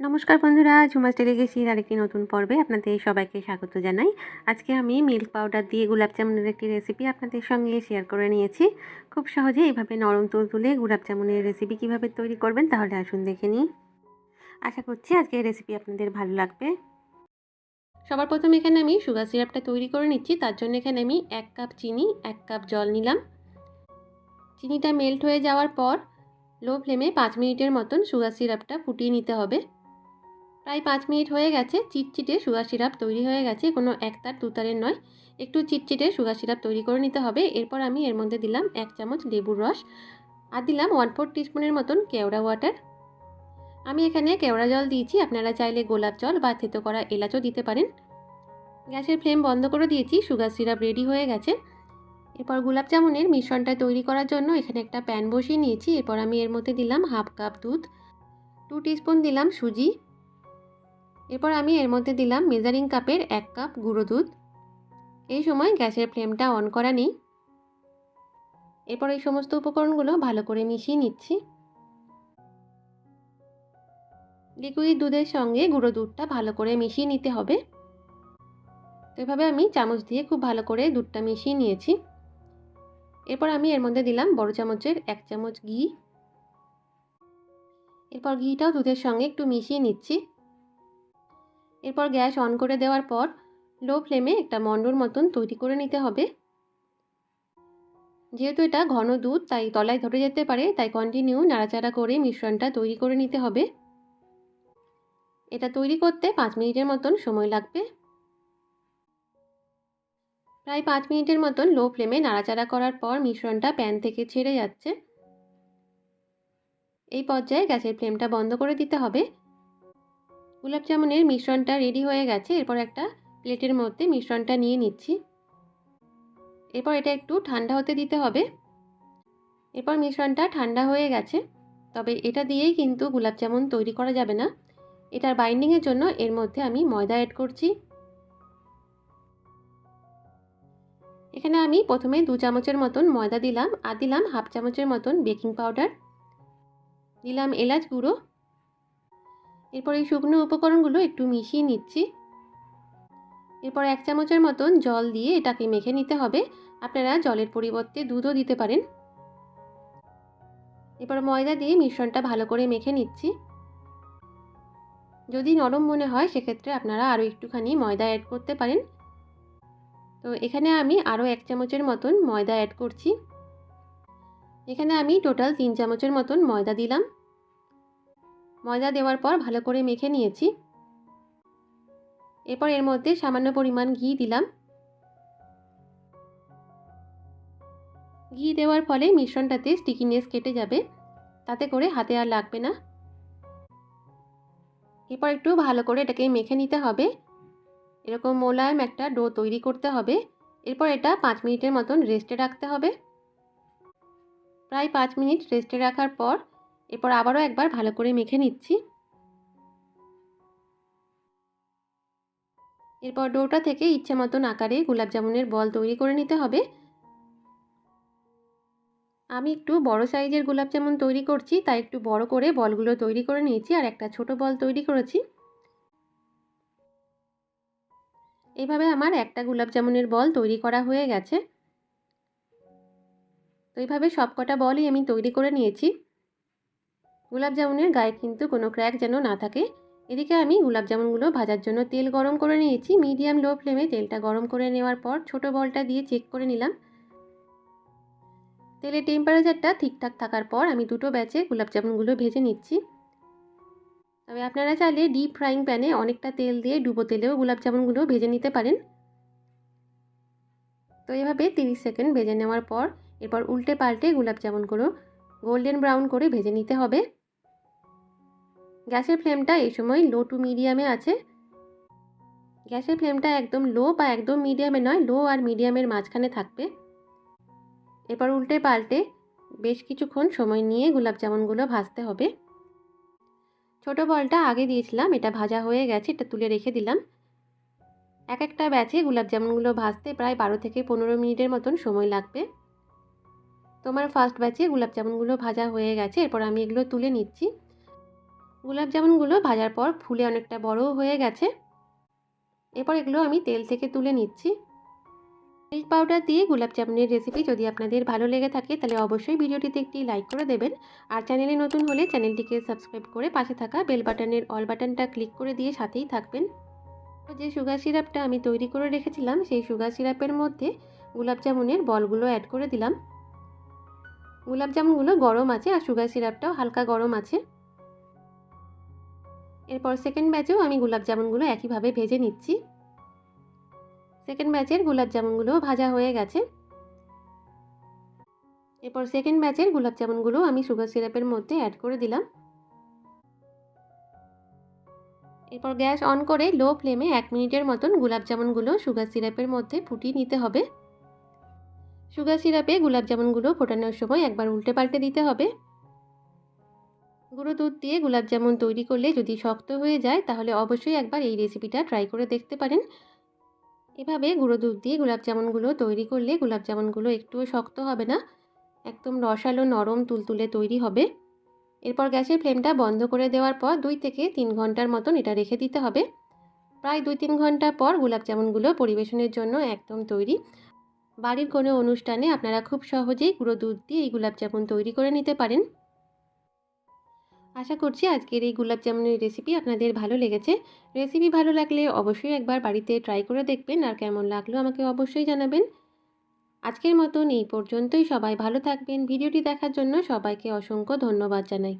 নমস্কার বন্ধুরা ঝুমাস ডেলিগেসির আরেকটি নতুন পর্বে আপনাদের সবাইকে স্বাগত জানাই। আজকে আমি মিল্ক পাউডার দিয়ে গোলাপ জামুনের একটি রেসিপি আপনাদের সঙ্গে শেয়ার করে নিয়েছি। খুব সহজে এইভাবে নরম তুলতুলে গোলাপ জামুনের রেসিপি কীভাবে তৈরি করবেন তাহলে আসুন দেখে নিই। আশা করছি আজকে রেসিপি আপনাদের ভালো লাগবে। সবার প্রথম এখানে আমি সুগার সিরাপটা তৈরি করে নিচ্ছি, তার জন্য এখানে আমি এক কাপ চিনি, এক কাপ জল নিলাম। চিনিটা মেল্ট হয়ে যাওয়ার পর লো ফ্লেমে পাঁচ মিনিটের মতন সুগার সিরাপটা ফুটিয়ে নিতে হবে। প্রায় পাঁচ মিনিট হয়ে গেছে, চিটচিটে সুগার সিরাপ তৈরি হয়ে গেছে, কোনো একতার দুতারের নয়। একটু চিটচিটে সুগার সিরাপ তৈরি করে নিতে হবে। এরপর আমি এর মধ্যে দিলাম এক চামচ লেবুর রস আর দিলাম ওয়ান ফোর টিস্পুনের মতন কেওড়া ওয়াটার আমি এখানে কেওড়া জল দিয়েছি। আপনারা চাইলে গোলাপ জল বা থেতো করা এলাচও দিতে পারেন। গ্যাসের ফ্লেম বন্ধ করে দিয়েছি। সুগার সিরাপ রেডি হয়ে গেছে। এরপর গোলাপ জামুনের মিশ্রণটা তৈরি করার জন্য এখানে একটা প্যান বসিয়ে নিয়েছি। এরপর আমি এর মধ্যে দিলাম হাফ কাপ দুধ। টু টিস্পুন দিলাম সুজি। এরপর আমি এর মধ্যে দিলাম মেজারিং কাপের এক কাপ গুঁড়ো দুধ। এই সময় গ্যাসের ফ্লেমটা অন করা নেই। এরপর এই সমস্ত উপকরণগুলো ভালো করে মিশিয়ে নিচ্ছি। লিকুইড দুধের সঙ্গে গুঁড়ো দুধটা ভালো করে মিশিয়ে নিতে হবে। তো এভাবে আমি চামচ দিয়ে খুব ভালো করে দুধটা মিশিয়ে নিয়েছি। এরপর আমি এর মধ্যে দিলাম বড় চামচের এক চামচ ঘি। এরপর ঘিটাও দুধের সঙ্গে একটু মিশিয়ে নিচ্ছি। এরপর গ্যাস অন করে দেওয়ার পর লো ফ্লেমে একটা মন্ডর মতন তৈরি করে নিতে হবে। যেহেতু এটা ঘন দুধ, তাই তলায় ধরে যেতে পারে, তাই কন্টিনিউ নাড়াচাড়া করে মিশ্রণটা তৈরি করে নিতে হবে। এটা তৈরি করতে পাঁচ মিনিটের মতন সময় লাগবে। প্রায় পাঁচ মিনিটের মতন লো ফ্লেমে নাড়াচাড়া করার পর মিশ্রণটা প্যান থেকে ছেড়ে যাচ্ছে। এই পর্যায়ে গ্যাসের ফ্লেমটা বন্ধ করে দিতে হবে। গোলাপ জামুনের মিশ্রণটা রেডি হয়ে গেছে। এরপর একটা প্লেটের মধ্যে মিশ্রণটা নিয়ে নিচ্ছি। এরপর এটা একটু ঠান্ডা হতে দিতে হবে। এরপর মিশ্রণটা ঠান্ডা হয়ে গেছে। তবে এটা দিয়েই কিন্তু গোলাপ জামুন তৈরি করা যাবে না। এটার বাইন্ডিংয়ের জন্য এর মধ্যে আমি ময়দা অ্যাড করছি। এখানে আমি প্রথমে দু চামচের মতন ময়দা দিলাম। আর দিলাম হাফ চামচের মতন বেকিং পাউডার দিলাম এলাচ গুঁড়ো। এরপর এই শুকনো উপকরণগুলো একটু মিশিয়ে নিচ্ছি। এরপর এক চামচের মতন জল দিয়ে এটাকে মেখে নিতে হবে। আপনারা জলের পরিবর্তে দুধও দিতে পারেন। এরপর ময়দা দিয়ে মিশ্রণটা ভালো করে মেখে নিচ্ছি। যদি নরম মনে হয়, সেক্ষেত্রে আপনারা আরও একটুখানি ময়দা অ্যাড করতে পারেন। তো এখানে আমি আরও এক চামচের মতন ময়দা অ্যাড করছি। এখানে আমি টোটাল তিন চামচের মতন ময়দা দিলাম। ময়দা দেওয়ার পর ভালো করে মেখে নিয়েছি। এরপর এর মধ্যে সামান্য পরিমাণ ঘি দিলাম। ঘি দেওয়ার ফলে মিশ্রণটাতে স্টিকিনেস কেটে যাবে। তাতে করে হাতে আর লাগবে না। এরপর একটু ভালো করে এটাকে মেখে নিতে হবে। এরকম মোলায়েম একটা ডো তৈরি করতে হবে। এরপর এটা পাঁচ মিনিটের মতন রেস্টে রাখতে হবে। প্রায় পাঁচ মিনিট রেস্টে রাখার পর এরপর আবারও একবার ভালো করে মেখে নিচ্ছি। এরপর ডোটা থেকে ইচ্ছে মতন আকারে গোলাপ জামুনের বল তৈরি করে নিতে হবে। আমি একটু বড় সাইজের জামুন তৈরি করছি, তাই একটু বড় করে বলগুলো তৈরি করে নিয়েছি আর একটা ছোট বল তৈরি করেছি। এইভাবে আমার একটা জামুনের বল তৈরি করা হয়ে গেছে। তো এইভাবে সব কটা বলই আমি তৈরি করে নিয়েছি। গোলাপ জামুনের গায়ে কিন্তু কোনো ক্র্যাক যেন না থাকে। এদিকে আমি গোলাপ জামুনগুলো ভাজার জন্য তেল গরম করে নিয়েছি। মিডিয়াম লো ফ্লেমে তেলটা গরম করে নেওয়ার পর ছোট বলটা দিয়ে চেক করে নিলাম। তেলের টেম্পারেচারটা ঠিকঠাক থাকার পর আমি দুটো ব্যাচে গোলাপ জামুনগুলো ভেজে নিচ্ছি। তবে আপনারা চাইলে ডিপ ফ্রাইং প্যানে অনেকটা তেল দিয়ে ডুবো তেলেও গোলাপ জামুনগুলো ভেজে নিতে পারেন। তো এভাবে তিরিশ সেকেন্ড ভেজে নেওয়ার পর এরপর উল্টে পাল্টে গোলাপ জামুনগুলো গোল্ডেন ব্রাউন করে ভেজে নিতে হবে। গ্যাসের ফ্লেমটা এই সময় লো টু মিডিয়ামে আছে। গ্যাসের ফ্লেমটা একদম লো বা একদম মিডিয়ামে নয়, লো আর মিডিয়ামের মাঝখানে থাকবে। এরপর উল্টে পাল্টে বেশ কিছুক্ষণ সময় নিয়ে গোলাপ জামুনগুলো ভাজতে হবে। ছোট বলটা আগে দিয়েছিলাম, এটা ভাজা হয়ে গেছে, এটা তুলে রেখে দিলাম। এক একটা ব্যাচে গোলাপ জামুনগুলো ভাজতে প্রায় বারো থেকে পনেরো মিনিটের মতন সময় লাগবে। তোমার ফার্স্ট ব্যাচে গোলাপ জামুনগুলো ভাজা হয়ে গেছে, এরপর আমি এগুলো তুলে নিচ্ছি। গোলাপ জামুনগুলো ভাজার পর ফুলে অনেকটা বড়ও হয়ে গেছে। এরপর এগুলো আমি তেল থেকে তুলে নিচ্ছি। মিল্ক পাউডার দিয়ে গোলাপ জামুনের রেসিপি যদি আপনাদের ভালো লেগে থাকে, তাহলে অবশ্যই ভিডিওটিতে একটি লাইক করে দেবেন। আর চ্যানেলে নতুন হলে চ্যানেলটিকে সাবস্ক্রাইব করে পাশে থাকা বেল বাটনের অল বাটনটা ক্লিক করে দিয়ে সাথেই থাকবেন। যে সুগার সিরাপটা আমি তৈরি করে রেখেছিলাম, সেই সুগার সিরাপের মধ্যে গোলাপ জামুনের বলগুলো অ্যাড করে দিলাম। গোলাপ জামুনগুলো গরম আছে আর সুগার সিরাপটাও হালকা গরম আছে। এরপর সেকেন্ড ব্যাচেও আমি গোলাপ জামুনগুলো একইভাবে ভেজে নিচ্ছি। সেকেন্ড ব্যাচের গোলাপ জামুনগুলো ভাজা হয়ে গেছে। এরপর সেকেন্ড ব্যাচের গোলাপ জামুনগুলো আমি সুগার সিরাপের মধ্যে অ্যাড করে দিলাম। এরপর গ্যাস অন করে লো ফ্লেমে এক মিনিটের মতন গোলাপ জামুনগুলো সুগার সিরাপের মধ্যে ফুটিয়ে নিতে হবে। সুগার সিরাপে গোলাপ জামুনগুলো ফোটানোর সময় একবার উল্টে পাল্টে দিতে হবে। গুঁড়ো দুধ দিয়ে গোলাপ জামুন তৈরি করলে যদি শক্ত হয়ে যায়, তাহলে অবশ্যই একবার এই রেসিপিটা ট্রাই করে দেখতে পারেন। এভাবে গুঁড়ো দুধ দিয়ে গোলাপ জামুনগুলো তৈরি করলে গোলাপ জামুনগুলো একটুও শক্ত হবে না, একদম রসালো, নরম, তুলতুলে তৈরি হবে। এরপর গ্যাসের ফ্লেমটা বন্ধ করে দেওয়ার পর দুই থেকে তিন ঘণ্টার মতন এটা রেখে দিতে হবে। প্রায় দুই তিন ঘণ্টা পর গোলাপ জামুনগুলো পরিবেশনের জন্য একদম তৈরি। বাড়ির কোনো অনুষ্ঠানে আপনারা খুব সহজেই গুঁড়ো দুধ দিয়ে এই গোলাপ জামুন তৈরি করে নিতে পারেন। আশা করছি আজকের এই গুলাব জামুনের রেসিপি আপনাদের ভালো লেগেছে। রেসিপি ভালো লাগলে অবশ্যই একবার বাড়িতে ট্রাই করে দেখবেন আর কেমন লাগল আমাকে অবশ্যই জানাবেন। আজকের মতন এই পর্যন্তই সবাই ভালো থাকবেন। ভিডিওটি দেখার জন্য সবাইকে অসংখ্য ধন্যবাদ জানাই।